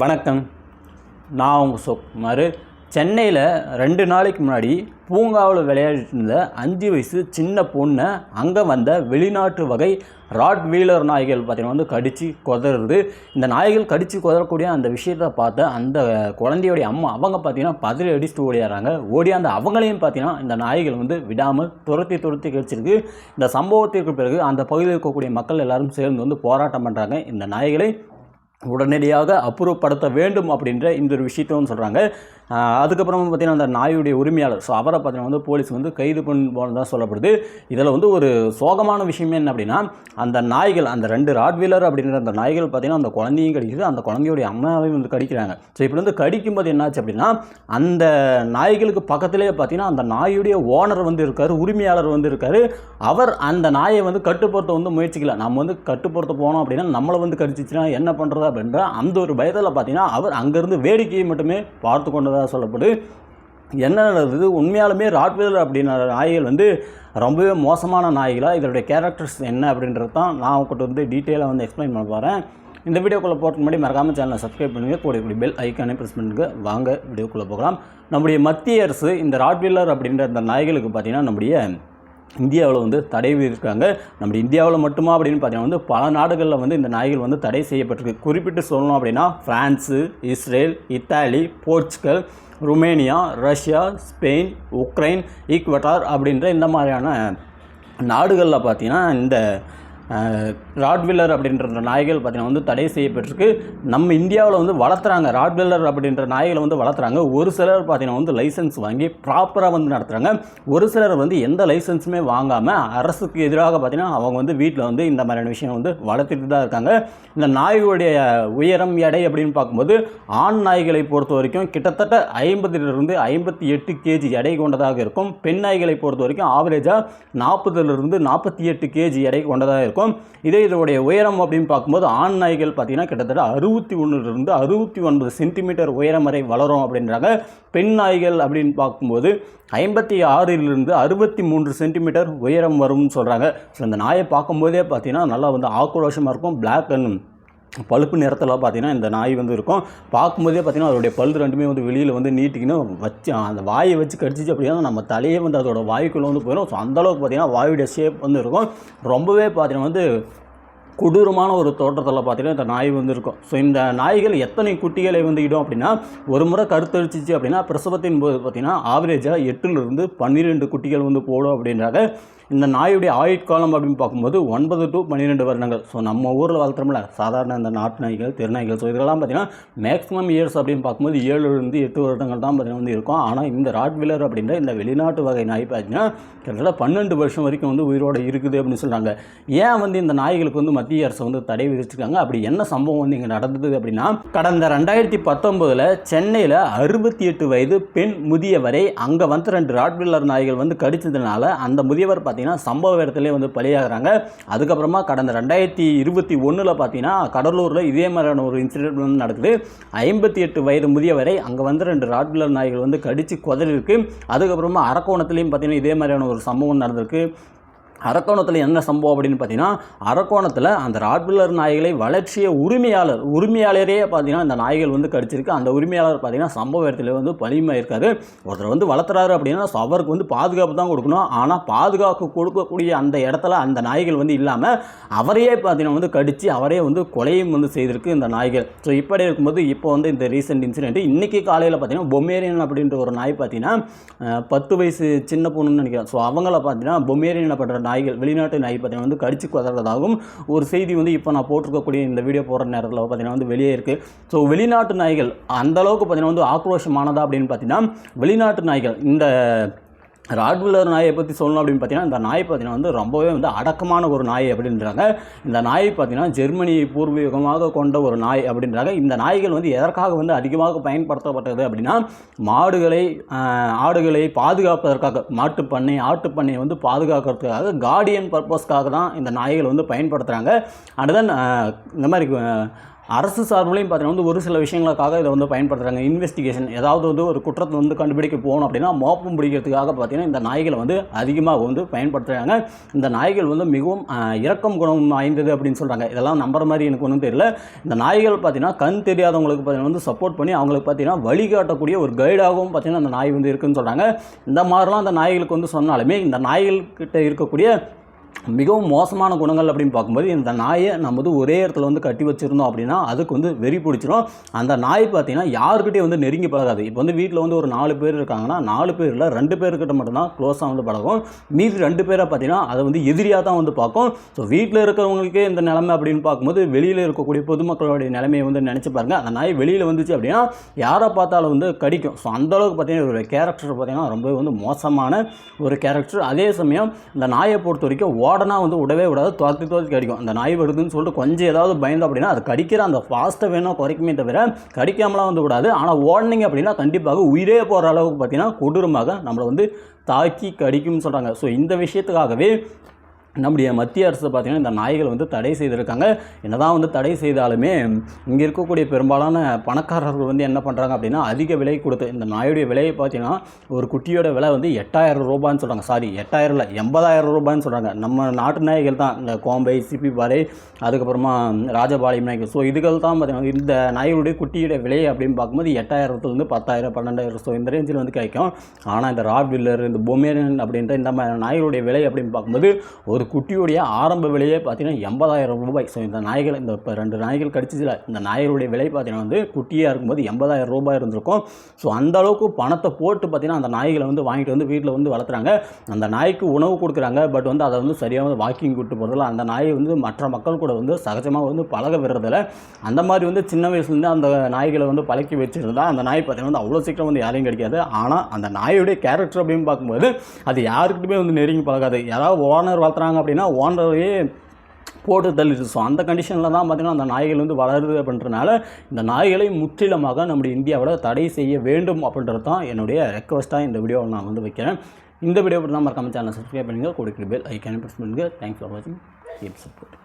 வணக்கம். நான் உங்கள் சுகுமார் சென்னையில் ரெண்டு நாளைக்கு முன்னாடி பூங்காவில் விளையாடிட்டு இருந்த அஞ்சு வயசு சின்ன பொண்ணை அங்கே வந்த வெளிநாட்டு வகை ராட் வீலர் நாய்கள் பார்த்திங்கன்னா வந்து கடித்து கொதறது. இந்த நாய்கள் கடித்து கொதறக்கூடிய அந்த விஷயத்தை பார்த்த அந்த குழந்தையோடைய அம்மா அவங்க பார்த்திங்கன்னா பதறி அடிச்சுட்டு ஓடியாடுறாங்க. ஓடியாந்த அவங்களையும் பார்த்தீங்கன்னா இந்த நாய்கள் வந்து விடாமல் துரத்தி துரத்தி கடிச்சிருக்கு. இந்த சம்பவத்திற்கு பிறகு அந்த பகுதியில் இருக்கக்கூடிய மக்கள் எல்லாரும் சேர்ந்து வந்து போராட்டம் பண்ணுறாங்க இந்த நாய்களை உடனடியாக அப்புறப்படுத்த வேண்டும் அப்படின்ற இந்த ஒரு விஷயத்தையும் சொல்கிறாங்க அதுக்கப்புறம் பார்த்தீங்கன்னா அந்த நாயுடைய உரிமையாளர் ஸோ அவரை பார்த்தீங்கன்னா வந்து போலீஸ் வந்து கைது பண்ணதான் சொல்லப்படுது. இதில் வந்து ஒரு சோகமான விஷயமே என்ன அப்படின்னா அந்த நாய்கள் அந்த ரெண்டு ராட்வீலர் அப்படின்ற அந்த நாய்கள் பார்த்தீங்கன்னா அந்த குழந்தையும் கடிக்குது அந்த குழந்தையுடைய அம்மாவையும் வந்து கடிக்கிறாங்க. ஸோ இப்படி வந்து கடிக்கும்போது என்னாச்சு அப்படின்னா அந்த நாய்களுக்கு பக்கத்திலே பார்த்தீங்கன்னா அந்த நாயுடைய ஓனர் வந்து இருக்கார் உரிமையாளர் வந்து இருக்கார். அவர் அந்த நாயை வந்து கட்டுப்படுத்த வந்து முயற்சிக்கல. நம்ம வந்து கட்டுப்படுத்த போனோம் அப்படின்னா நம்மளை வந்து கடிச்சிச்சுன்னா என்ன பண்ணுறது அப்படின்ற அந்த ஒரு பயத்தில் பார்த்தீங்கன்னா அவர் அங்கேருந்து வேடிக்கையை மட்டுமே பார்த்து கொண்டு கொண்டதாக சொல்லப்படுது என்ன நடந்தது? உண்மையாலுமே ராட்வீலர் அப்படின்ற நாய்கள் வந்து ரொம்பவே மோசமான நாய்களாக இதோடைய கேரக்டர்ஸ் என்ன அப்படின்றது தான் நான் உங்கள்கிட்ட வந்து டீட்டெயிலாக வந்து எக்ஸ்பிளைன் பண்ண போகிறேன் இந்த வீடியோக்குள்ளே போகிறதுக்கு முன்னாடி மறக்காமல் சேனலை சப்ஸ்கிரைப் பண்ணுங்கள் கூட கூடிய பெல் ஐக்கானே ப்ரெஸ் பண்ணுங்க. வாங்க வீடியோக்குள்ளே போகலாம். நம்முடைய மத்திய அரசு இந்த ராட்வீலர் அப்படின்ற அந்த நாய்களுக்கு பார்த்தீங்கன்னா நம்முடைய இந்தியாவில் வந்து தடை விதிருக்காங்க நம்ம இந்தியாவில் மட்டுமா அப்படின்னு பார்த்தீங்கன்னா வந்து பல நாடுகளில் வந்து இந்த நாய்கள் வந்து தடை செய்யப்பட்டிருக்கு. குறிப்பிட்டு சொல்லணும் அப்படின்னா France Israel Italy Portugal Romania Russia Spain Ukraine Ecuador அப்படின்ற இந்த மாதிரியான நாடுகளில் பார்த்தீங்கன்னா இந்த ராட்வில்லர் அப்படின்ற நாய்கள் பார்த்தீங்கன்னா வந்து தடை செய்யப்பட்டிருக்கு. நம்ம இந்தியாவில் வந்து வளர்த்துறாங்க. ராட்வில்லர் அப்படின்ற நாய்களை வந்து வளர்த்துறாங்க. ஒரு சிலர் பார்த்தீங்கன்னா வந்து லைசன்ஸ் வாங்கி ப்ராப்பராக வந்து நடத்துகிறாங்க ஒரு சிலர் வந்து எந்த லைசன்ஸுமே வாங்காமல் அரசுக்கு எதிராக பார்த்தீங்கன்னா அவங்க வந்து வீட்டில் வந்து இந்த மாதிரியான விஷயம் வந்து வளர்த்துட்டு தான் இருக்காங்க. இந்த நாய்களுடைய உயரம் எடை அப்படின்னு பார்க்கும்போது ஆண் நாய்களை பொறுத்த வரைக்கும் கிட்டத்தட்ட ஐம்பதுலேருந்து ஐம்பத்தி எட்டு கேஜி எடை கொண்டதாக இருக்கும். பெண் நாய்களை பொறுத்த வரைக்கும் ஆவரேஜாக நாற்பதுலேருந்து நாற்பத்தி எட்டு கேஜி எடை கொண்டதாக இருக்கும். இதே இதோடைய உயரம் அப்படின்னு பார்க்கும்போது ஆண் நாய்கள் பார்த்தீங்கன்னா கிட்டத்தட்ட அறுபத்தி ஒன்றுலேருந்து அறுபத்தி ஒன்பது சென்டிமீட்டர் உயரம் வரை வளரும் அப்படின்றாங்க. பெண் நாய்கள் அப்படின்னு பார்க்கும்போது ஐம்பத்தி ஆறிலிருந்து அறுபத்தி மூன்று சென்டிமீட்டர் உயரம் வரும்னு சொல்கிறாங்க ஸோ இந்த நாயை பார்க்கும்போதே பார்த்தீங்கன்னா நல்லா வந்து ஆக்ரோஷமாக இருக்கும். பிளாக் அண்ட் பழுப்பு நிறத்தில் பார்த்தீங்கன்னா இந்த நாய் வந்து இருக்கும். பார்க்கும்போதே பார்த்தீங்கன்னா அதோடைய பல் ரெண்டுமே வந்து வெளியில் வந்து நீட்டிக்கின்னு வச்சு அந்த வாயை வச்சு கடிச்சிச்சு அப்படின்னா நம்ம தலையே வந்து அதோட வாய்க்குள்ளே வந்து போயிடும் ஸோ அந்தளவுக்கு பார்த்தீங்கன்னா வாயுடைய ஷேப் வந்து இருக்கும். ரொம்பவே பார்த்தீங்கன்னா வந்து கொடூரமான ஒரு தோட்டத்தில் பார்த்தீங்கன்னா இந்த நாய் வந்து இருக்கும். ஸோ இந்த நாய்கள் எத்தனை குட்டிகளை வந்து இடும் அப்படின்னா ஒரு முறை கருத்தரிச்சிச்சு அப்படின்னா பிரசவத்தின் போது பார்த்தீங்கன்னா ஆவரேஜாக எட்டுலேருந்து பன்னிரெண்டு குட்டிகள் வந்து போடும் அப்படின்றாங்க. இந்த நாயுடைய ஆயுட்காலம் அப்படின்னு பார்க்கும்போது ஒன்பது டு பன்னிரெண்டு வருடங்கள். ஸோ நம்ம ஊரில் வளர்த்துறோம்ல சாதாரண இந்த நாட்டு நாய்கள் திருநாய்கள் ஸோ இதெல்லாம் பார்த்தீங்கன்னா மேக்ஸிமம் இயர்ஸ் அப்படின்னு பார்க்கும்போது ஏழுலேருந்து எட்டு வருடங்கள் தான் பார்த்திங்கன்னா வந்து இருக்கும். ஆனால் இந்த ராட்விலர் அப்படின்ற இந்த வெளிநாட்டு வகை நாய் பார்த்தீங்கன்னா கிட்டத்தட்ட பன்னெண்டு வருஷம் வரைக்கும் வந்து உயிரோடு இருக்குது அப்படின்னு சொல்கிறாங்க ஏன் வந்து இந்த நாய்களுக்கு வந்து மத்திய அரசு வந்து தடை விதிச்சிருக்காங்க? அப்படி என்ன சம்பவம் வந்து இங்கே நடந்தது அப்படின்னா கடந்த ரெண்டாயிரத்தி பத்தொம்போதில் சென்னையில் அறுபத்தி எட்டு வயது பெண் முதியவரை அங்கே வந்து ரெண்டு ராட்வில்லர் நாய்கள் வந்து கடிச்சதுனால அந்த முதியவர் பார்த்தீங்கன்னா பார்த்தீங்கன்னா சம்பவ இடத்துலேயே வந்து பலியாகிறாங்க. அதுக்கப்புறமா கடந்த ரெண்டாயிரத்தி இருபத்தி ஒன்றில் பார்த்தீங்கன்னா கடலூரில் இதே மாதிரியான ஒரு இன்சிடென்ட் வந்து நடக்குது. ஐம்பத்தி எட்டு வயது முதிய வரை அங்கே வந்து ரெண்டு ராட்வில்லர் நாய்கள் வந்து கடித்து குதறிருக்கு அதுக்கப்புறமா அரக்கோணத்துலேயும் பார்த்தீங்கன்னா இதே மாதிரியான ஒரு சம்பவம் நடந்திருக்கு. அரக்கோணத்தில் என்ன சம்பவம் அப்படின்னு பார்த்தீங்கன்னா அரக்கோணத்தில் அந்த ராட்வில்லர் நாய்களை வளர்ச்சிய உரிமையாளர் உரிமையாளரே பார்த்தீங்கன்னா இந்த நாய்கள் வந்து கடிச்சிருக்கு. அந்த உரிமையாளர் பார்த்தீங்கன்னா சம்பவ இடத்துல வந்து பலிமை இருக்காது ஒருத்தர் வந்து வளர்த்துறாரு அப்படின்னா அவருக்கு வந்து பாதுகாப்பு தான் கொடுக்கணும். ஆனால் பாதுகாப்பு கொடுக்கக்கூடிய அந்த இடத்துல அந்த நாய்கள் வந்து இல்லாமல் அவரையே பார்த்தீங்கன்னா வந்து கடித்து அவரே வந்து கொலையும் வந்து செய்திருக்கு இந்த நாய்கள். ஸோ இப்படி இருக்கும்போது இப்போ வந்து இந்த ரீசெண்ட் இன்சிடென்ட் இன்றைக்கி காலையில் பார்த்தீங்கன்னா பொமேரியன் அப்படின்ற ஒரு நாய் பார்த்தீங்கன்னா பத்து வயசு சின்ன பொண்ணுன்னு நினைக்கிறேன். ஸோ அவங்கள பார்த்தீங்கன்னா பொமேரியன் பண்ணுற நாய்கள் வெளிநாட்டு நாய் பார்த்தீங்கன்னா வந்து கடிச்சு கொதறதாகவும் ஒரு செய்தி வந்து இப்போ நான் போட்டிருக்கக்கூடிய இந்த வீடியோ போடுற நேரத்தில் பார்த்தீங்கன்னா வந்து வெளியே இருக்குது ஸோ வெளிநாட்டு நாய்கள் அந்தளவுக்கு பார்த்திங்கன்னா பார்த்தீங்கன்னா வந்து ஆக்ரோஷமானதா அப்படின்னு பார்த்தீங்கன்னா வெளிநாட்டு நாய்கள் இந்த ராட்வில்லர் நாயை பற்றி சொல்லணும் அப்படின்னு பார்த்தீங்கன்னா இந்த நாய் பார்த்தீங்கன்னா வந்து ரொம்பவே வந்து அடக்கமான ஒரு நாய் அப்படின்றாங்க. இந்த நாய் பார்த்தீங்கன்னா ஜெர்மனியை பூர்வீகமாக கொண்ட ஒரு நாய் அப்படின்றாங்க. இந்த நாய்கள் வந்து எதற்காக வந்து அதிகமாக பயன்படுத்தப்பட்டது அப்படின்னா மாடுகளை ஆடுகளை பாதுகாப்பதற்காக மாட்டுப் பண்ணை ஆட்டு பண்ணையை வந்து பாதுகாக்கிறதுக்காக கார்டியன் பர்பஸ்க்காக தான் இந்த நாய்கள் வந்து பயன்படுத்துகிறாங்க அடுதன் இந்த மாதிரி அரசு சார்பிலையும் பார்த்தீங்கன்னா வந்து ஒரு சில விஷயங்களுக்காக இதை வந்து பயன்படுத்துகிறாங்க இன்வெஸ்டிகேஷன் ஏதாவது வந்து ஒரு குற்றத்தை வந்து கண்டுபிடிக்க போகணும் அப்படின்னா மோப்பம் பிடிக்கிறதுக்காக பார்த்தீங்கன்னா இந்த நாய்களை வந்து அதிகமாக வந்து பயன்படுத்துகிறாங்க இந்த நாய்கள் வந்து மிகவும் இரக்கம் குணம் வாய்ந்தது அப்படின்னு சொல்கிறாங்க இதெல்லாம் நம்புற மாதிரி எனக்கு ஒன்றும் தெரியல. இந்த நாய்கள் பார்த்தீங்கன்னா கண் தெரியாதவங்களுக்கு பார்த்தீங்கன்னா வந்து சப்போர்ட் பண்ணி அவங்களுக்கு பார்த்தீங்கன்னா வழிகாட்டக்கூடிய ஒரு கைடாகவும் பார்த்தீங்கன்னா அந்த நாய் வந்து இருக்குன்னு சொல்கிறாங்க இந்த மாதிரிலாம் அந்த நாய்களுக்கு வந்து சொன்னாலுமே இந்த நாய்கள்கிட்ட இருக்கக்கூடிய மிகவும் மோசமான குணங்கள் அப்படின்னு பார்க்கும்போது இந்த நாயை நம்ம வந்து ஒரே இடத்துல வந்து கட்டி வச்சுருந்தோம் அப்படின்னா அதுக்கு வந்து வெறி பிடிச்சிரும். அந்த நாய் பார்த்தீங்கன்னா யாருக்கிட்டே வந்து நெருங்கி பழகாது. இப்போ வந்து வீட்டில் வந்து ஒரு நாலு பேர் இருக்காங்கன்னா நாலு பேரில் ரெண்டு பேர்கிட்ட மட்டும்தான் க்ளோஸாக வந்து பழகும். மீதி ரெண்டு பேரை பார்த்தீங்கன்னா அதை வந்து எதிரியாக தான் வந்து பார்க்கும். ஸோ வீட்டில் இருக்கிறவங்களுக்கே இந்த நிலைமை அப்படின்னு பார்க்கும்போது வெளியில் இருக்கக்கூடிய பொதுமக்களுடைய நிலைமையை வந்து நினச்சி பாருங்க. அந்த நாய் வெளியில் வந்துச்சு அப்படின்னா யாரை பார்த்தாலும் வந்து கடிக்கும். ஸோ அந்தளவுக்கு பார்த்தீங்கன்னா ஒரு கேரக்டர் பார்த்தீங்கன்னா ரொம்ப வந்து மோசமான ஒரு கேரக்டர் அதே சமயம் இந்த நாயை பொறுத்த வரைக்கும் ஓடனா வந்து விடவே விடாது துரத்தி துரத்தி கடிக்கும். அந்த நாய் வருதுன்னு சொல்லிட்டு கொஞ்சம் ஏதாவது பயந்து அப்படின்னா அது கடிக்கிற அந்த ஃபாஸ்ட்டை வேணும் குறைக்குமே தவிர கடிக்காமலாம் வந்து விடாது. ஆனால் ஓடனிங்க அப்படின்னா கண்டிப்பாக உயிரே போகிற அளவுக்கு பார்த்தீங்கன்னா கொடூரமாக நம்மளை வந்து தாக்கி கடிக்கும்னு சொல்கிறாங்க ஸோ இந்த விஷயத்துக்காகவே நம்முடைய மத்திய அரசு பார்த்திங்கன்னா இந்த நாய்கள் வந்து தடை செய்திருக்காங்க. என்னதான் வந்து தடை செய்தாலுமே இங்கே இருக்கக்கூடிய பெரும்பாலான பணக்காரர்கள் வந்து என்ன பண்ணுறாங்க அப்படின்னா அதிக விலை கொடுத்து இந்த நாயுடைய விலையை பார்த்தீங்கன்னா ஒரு குட்டியோட விலை வந்து எட்டாயிரம் ரூபான்னு சொல்கிறாங்க சாரி எட்டாயிரம் இல்லை எண்பதாயிரம் ரூபான்னு சொல்கிறாங்க நம்ம நாட்டு நாய்கள் தான். இந்த கோம்பை சிபி பாறை அதுக்கப்புறமா ராஜபாளையம் நாய்கள். ஸோ இதுகள் தான் பார்த்தீங்கன்னா இந்த நாய்களுடைய குட்டியோட விலை அப்படின்னு பார்க்கும்போது எட்டாயிரத்துலேருந்து பத்தாயிரம் பன்னெண்டாயிரம் ஸோ இந்த ரேஞ்சில் வந்து கிடைக்கும் ஆனால் இந்த ராட் வில்லர் இந்த பொமேரன் அப்படின்ற இந்த மாதிரி நாய்களுடைய விலை அப்படின்னு பார்க்கும்போது ஒரு குட்டியுடைய ஆரம்ப விலையே பார்த்தீங்கன்னா எண்பதாயிரம் ரூபாய். ஸோ இந்த நாய்கள் இந்த இப்போ ரெண்டு நாய்கள் கடிச்சிச்சுல இந்த நாய்களுடைய விலை பார்த்தீங்கன்னா வந்து குட்டியாக இருக்கும்போது எண்பதாயிரம் ரூபாய் இருந்திருக்கும். ஸோ அந்த அளவுக்கு பணத்தை போட்டு பார்த்தீங்கன்னா அந்த நாய்களை வந்து வாங்கிட்டு வந்து வீட்டில் வந்து வளர்த்துறாங்க. அந்த நாய்க்கு உணவு கொடுக்குறாங்க பட் வந்து அதை வந்து சரியாக வந்து வாக்கிங் கூட்டு போகிறதில்ல அந்த நாய் வந்து மற்ற மக்கள் கூட வந்து சகஜமாக வந்து பழக விடுறதில்ல. அந்த மாதிரி வந்து சின்ன வயசுலேருந்து அந்த நாய்களை வந்து பழக்கி வச்சுருந்தா அந்த நாய் பார்த்தீங்கன்னா வந்து அவ்வளோ சீக்கிரம் வந்து யாரையும் கிடைக்காது. ஆனால் அந்த நாயுடைய கேரக்டர் அப்படின்னு பார்க்கும்போது அது யாருக்கிட்டுமே வந்து நெருங்கி பழகாது. யாராவது ஓனர் வளர்த்துறாங்க அப்படின்னா ஓனரையே போட்டு தள்ளிடுது. ஸோ அந்த கண்டிஷனில் தான் பார்த்தீங்கன்னா அந்த நாய்கள் வந்து வளருது அப்படின்றனால இந்த நாய்களை முற்றிலுமாக நம்முடைய இந்தியாவில் தடை செய்ய வேண்டும் அப்படின்றது தான் என்னுடைய ரெக்வஸ்ட்டாக இந்த வீடியோவை நான் வந்து வைக்கிறேன். இந்த வீடியோ பற்றி தான் மறக்காம சேனல் சப்ஸ்கிரைப் பண்ணுங்கள் கொடுக்குற பெல் ஐக்கான ப்ரெஸ் பண்ணுங்க. தேங்க்ஸ் ஃபார் வாட்சிங் கீப் சப்போர்ட்